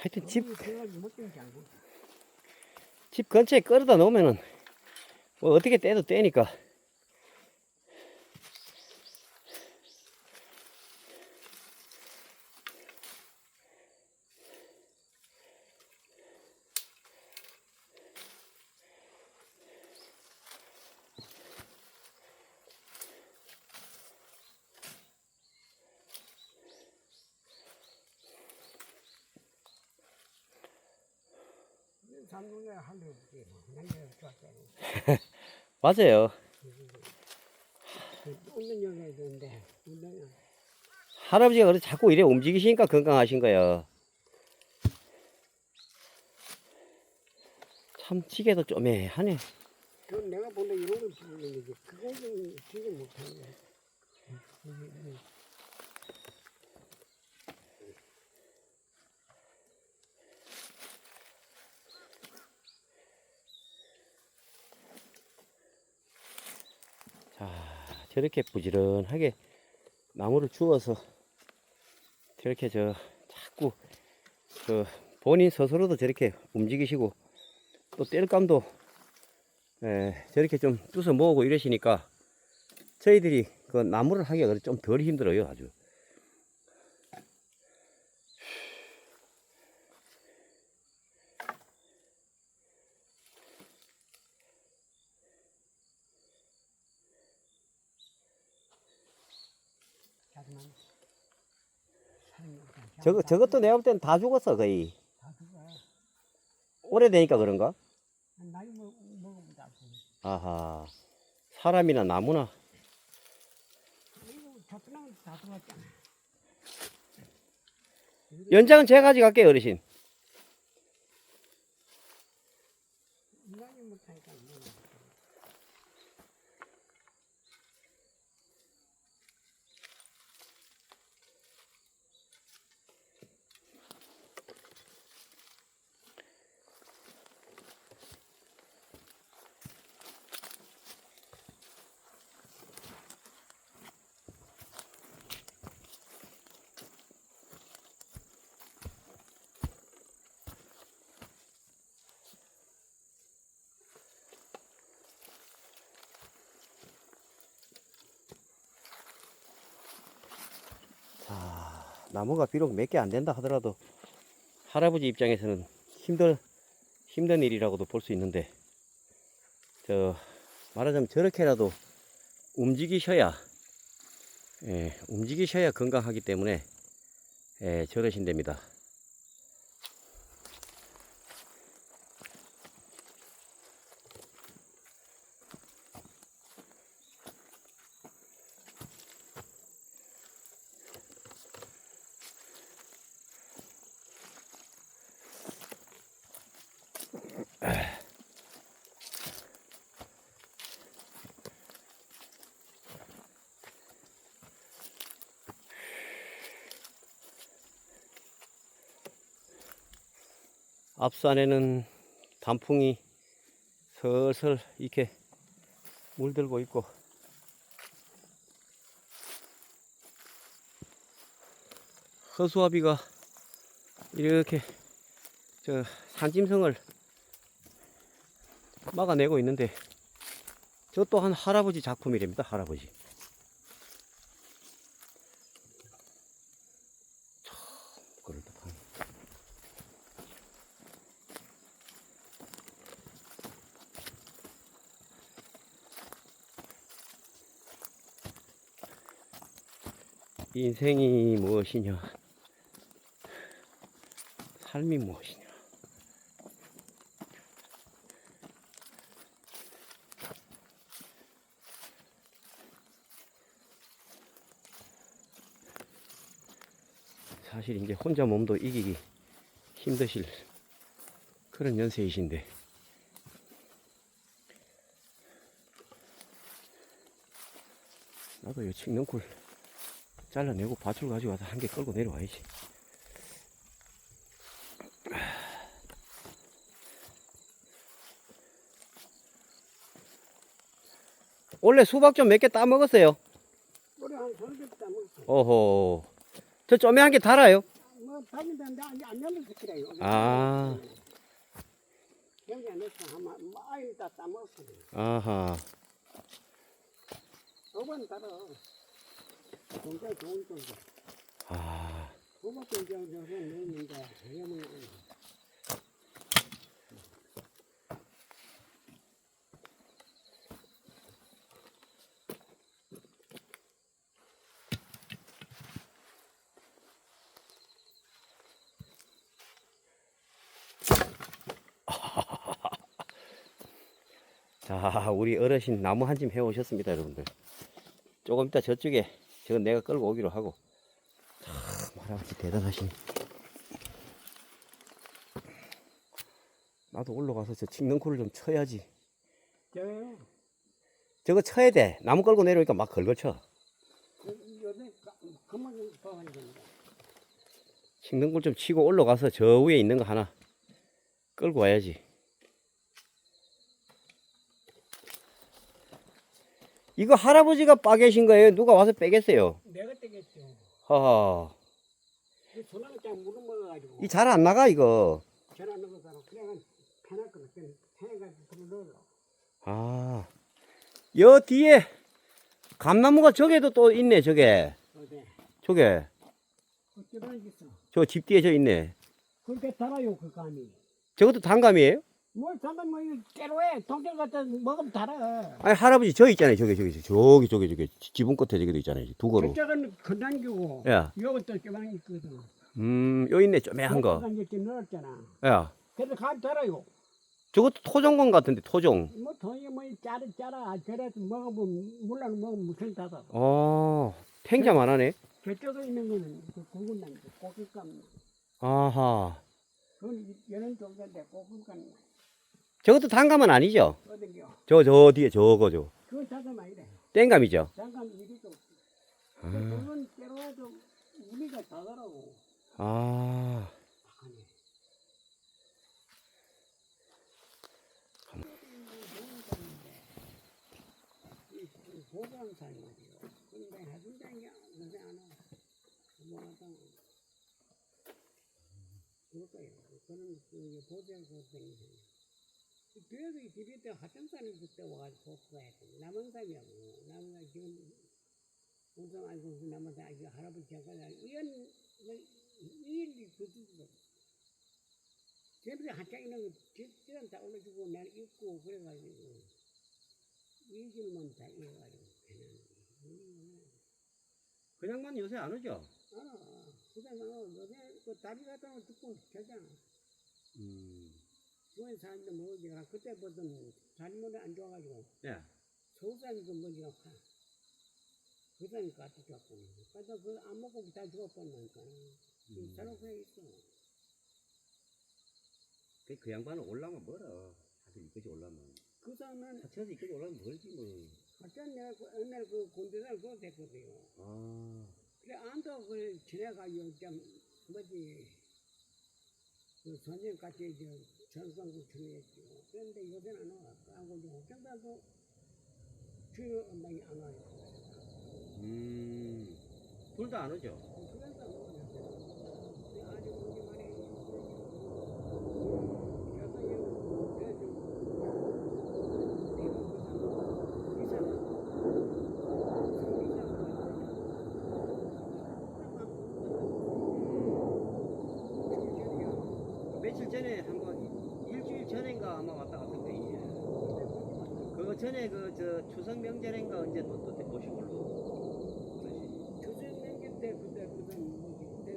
하여튼 집. 집 근처에 끌어다 놓으면은 뭐 어떻게 떼도 떼니까. 삼년에 할래 없지. 남자가 좋았잖아. 맞아요. 운동을 해야 되는데, 운동을. 할아버지가 그래 자꾸 이래 움직이시니까 건강하신 거예요. 참 지게도 쪼매하네. 그건 내가 본래 이런 걸 지우는 거지. 그거는 지금 못하는 거야. 저렇게 부지런하게 나무를 주워서 저렇게 저 자꾸 저 본인 스스로도 저렇게 움직이시고 또 뗄감도 에, 저렇게 좀 주워 모으고 이러시니까 저희들이 그 나무를 하기가 좀 덜 힘들어요 아주 자기만. 사람이 없다. 저거, 저것도 내가 볼 때는 다 죽었어 거의 다 그거야. 오래되니까 그런가? 나이 먹, 먹어보자. 아하 사람이나 나무나 다. 연장은 제가 가져갈게요 어르신 인간이 못하니까 뭐. 자, 나무가 비록 몇 개 안 된다 하더라도 할아버지 입장에서는 힘들 힘든 일이라고도 볼 수 있는데 저 말하자면 저렇게라도 움직이셔야 예, 움직이셔야 건강하기 때문에 예, 저러신답니다. 앞산에는 단풍이 슬슬 이렇게 물들고 있고. 허수아비가 이렇게 저 산짐승을 막아내고 있는데 저 또한 할아버지 작품이랍니다 할아버지 참 그럴듯하네 인생이 무엇이냐? 삶이 무엇이냐? 사실 이제 혼자 몸도 이기기 힘드실 그런 연세이신데. 나도 이 칡넝쿨 잘라내고 밭을 가져와서 한 개 끌고 내려와야지 원래 수박 좀 몇 개 따먹었어요 우리 한 서너 개 따먹었어. 어허 저 쪼매한 게 달아요 뭐, 다니는데 안, 안 열려서 그래요. 아. 여기 안 했어. 아마 많이 다 따먹었어. 아하. 두번 따라. 굉장히 좋은 건데. 아. 굉장히 저거 넣는데, 해면 자, 우리 어르신 나무 한 짐 해오셨습니다, 여러분들. 조금 이따 저쪽에 저건 내가 끌고 오기로 하고. 참, 할아버지 대단하시네. 나도 올라가서 저 칡넝쿨을 좀 쳐야지. 저거 쳐야 돼. 나무 끌고 내려오니까 막 걸걸쳐. 칡넝쿨 좀 치고 올라가서 저 위에 있는 거 하나 끌고 와야지. 이거 할아버지가 빠계신 거예요? 누가 와서 빼겠어요? 내가 떼겠죠. 하하. 소나무 짱 물을 먹어가지고. 이 잘 안 나가, 이거. 전화 넣어서 그냥 편하거든. 편해가지고 불을 넣어. 아. 여 뒤에 감나무가 저게도 또 있네, 저게. 어디? 저게. 어쩌다 있어. 저 집 뒤에 저 있네. 그렇게 달아요 그 감이. 저것도 단감이에요? 뭘 잠깐 뭐 이거 깨로해 동전 갖다 먹으면 달아. 아니, 할아버지 저 있잖아요. 저기, 저기, 저기, 저기, 저기. 지붕 끝에 저기도 있잖아요. 두거로. 저쪽은 큰단기고 야. 요것도 쪼만 있거든. 음, 요 있네. 쪼매한 거. 이렇게 넣었잖아. 야. 그래서 감 달아요. 저것도 토종건 같은데, 토종. 뭐 돈이 뭐 짜라 짜라 저래서 먹으면 물론 먹으면 무슨 다다. 어, 탱자만 하네. 저쪽에 있는 거는 그 단기 고깃감. 아하. 그건 여는 종자인데 고깃감 저것도 단감은 아니죠? 저, 저 뒤에 저거, 저. 그건 잠깐 아니래. 땡감이죠? 이리도. 아. 그건 깨로해도 우리가 다더라고. 아. 하네. 보관 살말이요. 근데 게 요새 안 와. 뭐 하다. 그럴까요? 그런 그 보장 그것들이. 그래서 이 집이 때 하천산에 그때 와가지고 복구해야 돼. 남원산이하고 남원산 지금 우선 알고 그 남원산 아직 할아버지 잠깐 뭐 이일이 그주도 제비가 한창 있는 거 지금 다 올려주고 내가 입고 그래가지고 이길만 다 이어가지고 그냥 그냥만 요새 안 오죠? 알아 그다음에 요새 그 다리 갖다 놓으면 듣고 되잖아 음. 중에 사는데 뭐지가 그때부터 다리머리 안 좋아가지고 예. 그 뭐지가 파 그다음에 갖다 줬고 갖다 그안 먹고 다 죽어버리니까 음. 자로에 있어 그, 그 양반은 올라면 멀어. 사실 이까지 올라면. 그 다음에 사천에서 이까지 올라면 멀지 뭐. 하여튼 내가 그 옛날 그 군대를 그거 됐거든요 아. 그래 안도 그 지내가지고 좀 뭐지 그 선생 같이 저 전성구 중이었죠. 그런데 요새는 안 와. 하고 이제 혹경다도 주요 엄마이 안 와요. 음. 둘 다 안 오죠? 그래서 안 와요. 근데 아직 우리 말에 여섯 명 그래도 며칠 전에 한번 일주일 전인가 아마 왔다 갔던데 이제. 그거 전에 그 저 추석 명절인가 언제 또 또 오신 걸로. 그러시. 조선 명절 때 그때 그때 그때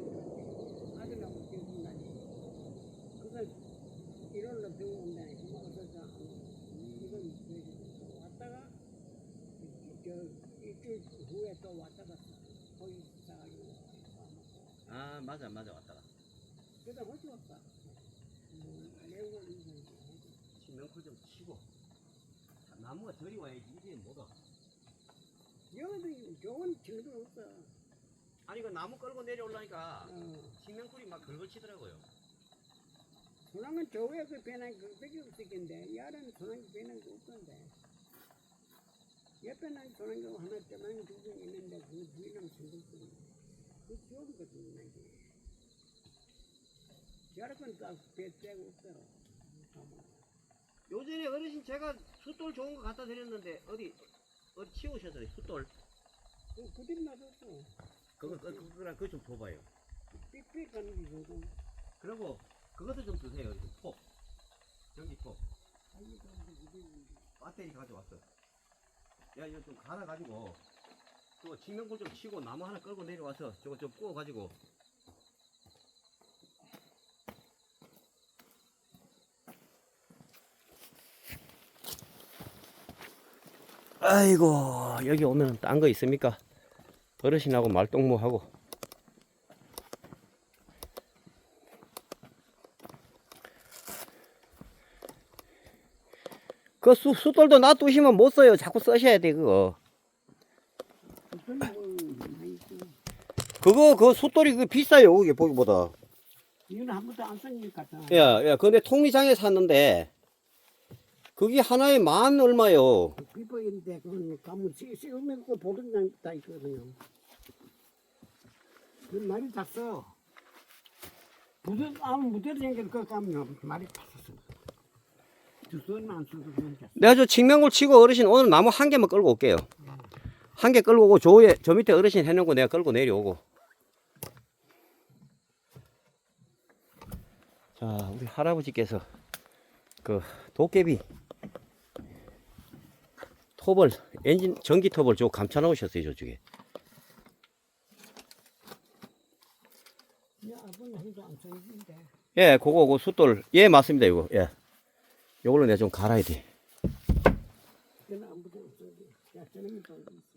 아들하고 결혼 날이 그걸 일요일로 들어온다 고마워서 이건 그 왔다가 저 일주일 후에 또 왔다가 거기 있어가지고 아 맞아 맞아 왔다 갔다. 그래서 어찌 왔다 내용을 인상 신명쿨 좀 치고. 나무가 저리 와야지 이게 뭐가. 여기도 좋은 친구들 없어 아니 그 나무 끌고 내려올라니까 어 신명쿨이 막 걸걸치더라고요. 소랑은 저에 그 배낭 그 백이 없었겠는데 야는 소랑이 배낭 그 없던데 옆에는 소랑이 하나 때만 두개 있는데 그 뒤에는 친구들 그 좋은 거지 나게 저렇게 딱배 떼고 없더라. 요전에 어르신 제가 숫돌 좋은 거 갖다 드렸는데 어디 어디 치우셨어요 숫돌 그 부딪 놔뒀어. 그거 그, 그거랑 그거 좀 줘봐요 삑삑 가는 게 저거. 그리고 그것도 좀 주세요 이거 톱 전기톱 아니, 그 부딪. 배터리 가져왔어 야 이거 좀 갈아가지고 그거 직면골 좀 치고 나무 하나 끌고 내려와서 저거 좀 구워가지고 아이고 여기 오면 딴 거 있습니까? 어르신하고 말동무하고 그 수, 숫돌도 놔두시면 못 써요 자꾸 써셔야 돼 그거. 그거 그 숫돌이 그 비싸요 그게 보기보다 이건 한 번도 안 쓰니까. 다. 야, 야, 근데 통리장에 샀는데 그게 하나에 만 얼마요? 비법인데 그건 가면 씌우면 그 보증장 다 있거든요. 그 말이 다 써. 무슨 아무 무대로 생긴 그 가면 말이. 주소는 안 괜찮아. 내가 저 직면골 치고 어르신 오늘 나무 한 개만 끌고 올게요. 한 개 끌고 오고 저 위에 저 밑에 어르신 해놓은 거 내가 끌고 내려오고. 자, 우리 할아버지께서 그 도깨비 톱을 엔진 전기 톱을 저 감춰 놓으셨어요 저쪽에. 예, 그거 그 숫돌 예 맞습니다 이거 예. 요걸로 내가 좀 갈아야 돼. 그는 아무도 안 써있는데. 야, 저놈이 또 어디 있어.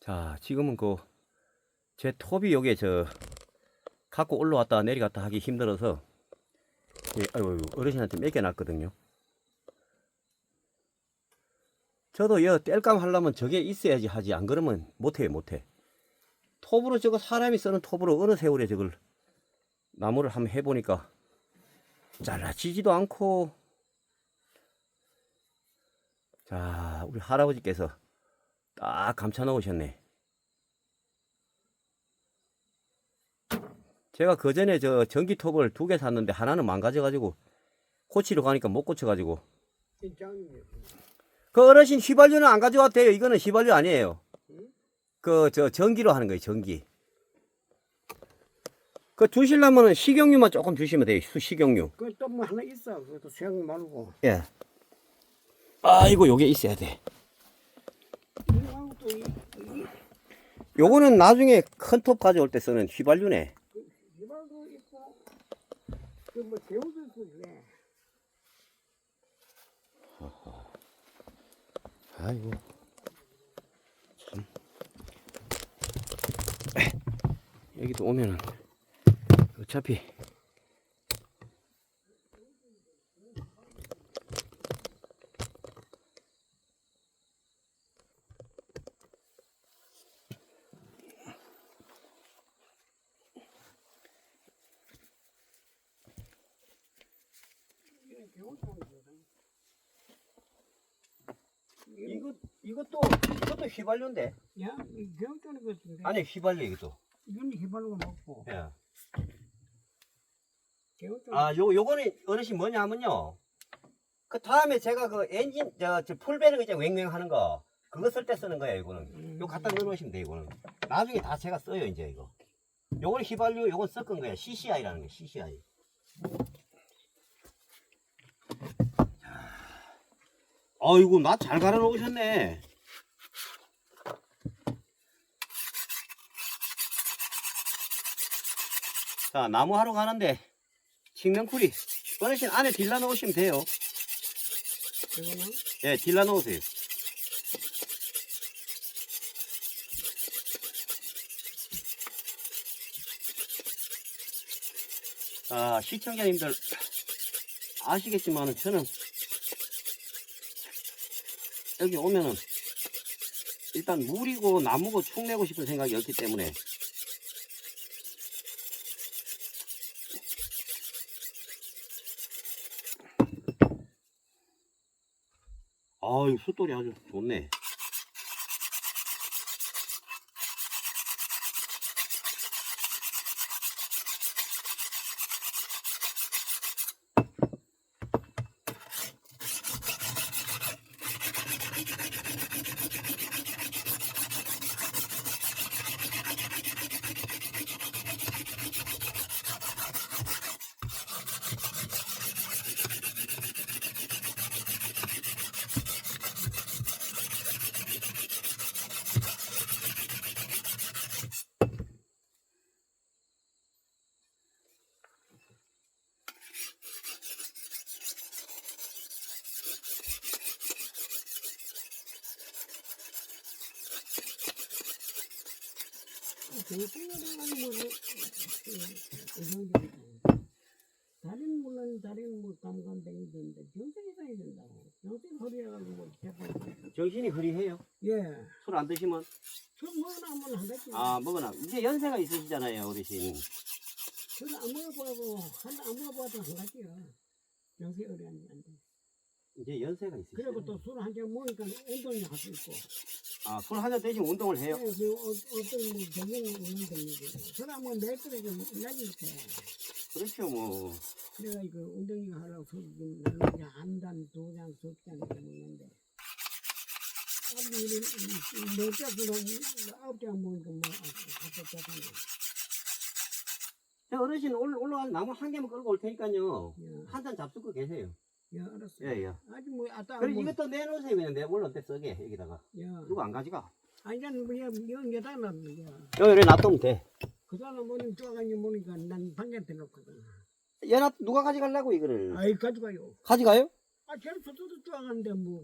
자, 지금은 그, 제 톱이 여기에 저, 갖고 올라왔다 내려갔다 하기 힘들어서, 예, 아이고, 어르신한테 맡겨놨거든요. 저도 여 뗄감 하려면 저게 있어야지 하지, 안 그러면 못해요, 못해. 톱으로 저거 사람이 쓰는 톱으로 어느 세월에 저걸 나무를 한번 해보니까 잘라지지도 않고, 자, 우리 할아버지께서 딱 감춰 놓으셨네. 제가 그 전에 저 전기톱을 두 개 샀는데 하나는 망가져가지고 고치러 가니까 못 고쳐가지고. 그 어르신 휘발유는 안 가져왔대요. 이거는 휘발유 아니에요. 응? 그저 전기로 하는 거예요. 전기. 그 주실라면은 식용유만 조금 주시면 돼요. 수 식용유. 그또 뭐 하나 있어. 그것도 수영 말고. 예. 아이고 요게 있어야 돼. 이거하고 또 이, 이, 요거는 나중에 큰 톱 가져올 때 쓰는 휘발유네. 그뭐 있고 그래. 아이고. 참. 여기도 오면은 어차피 이건 배우도 하는 거거든. 이거 이것도 이것도 휘발유인데 야, 이 배우도 하는 것인데. 아니 휘발유 이것도 이건 휘발유가 먹고. 예. 아, 요, 요거는 어르신 뭐냐면요. 그 다음에 제가 그 엔진, 저, 저 풀베는 이제 왱왱 하는 거. 그거 쓸 때 쓰는 거예요, 이거는. 요 갖다 넣어놓으시면 돼요, 이거는. 나중에 다 제가 써요, 이제 이거. 요거는 휘발유, 요건 섞은 거예요. CCI라는 거예요, CCI. 아이고, 나 잘 갈아 놓으셨네. 자, 나무 하러 가는데, 칡명쿨이 어르신 안에 딜라 넣으시면 돼요. 예, 딜라 넣으세요. 아, 시청자님들 아시겠지만 저는 여기 오면은 일단 물이고 나무고 축내고 싶은 생각이 없기 때문에. 아이 숫돌이 아주 좋네 다른 물론 다른 뭐 감감뱅이 되는데 정신이 가야 된다고. 정신 허리해가지고 뭐 제발. 정신이 흐리해요 예. 술 안 드시면 술 먹으면. 아 먹으나 이제 연세가 있으시잖아요 어르신 술안 먹어보고 한안 먹어봐도 한 가지야. 정신 허리 안 돼. 이제 연세가 있으시죠 그리고 또 술 한 잔 먹으니까 운동이 할 수 있고. 아 술 한 잔 대신 운동을 해요 예, 그 어, 어떤 뭐 병이고. 술안 먹으면 내 그래 좀 있어. 그렇죠 뭐 그래가 그 운동이가 하려고 술좀 나는 이제 한잔, 두 잔, 석 잔 이렇게 먹는데. 아니, 우리 몇 잔으로 아홉 잔 먹으니까 뭐, 잔저 어르신 올, 올라가서 나무 한 개만 끌고 올 테니까요 야, 한잔 잡수고 계세요 야, 알았어. 예 예 아직 뭐, 아따, 그리고 뭐, 이것도 내놓으세요 그냥 내 물론 때 쓰게 여기다가 야, 누가 안 가져가 아니, 난 뭐, 야, 이건 여다 놨는 야. 여기 놔두면 돼 그 사람 뭐니 쪼가니 뭐니까 난 방에한테 놓거든. 연합 누가 가져가려고 이거를 아이, 가져가요. 가져가요? 아, 쟤는 저도 쪼가는데 뭐.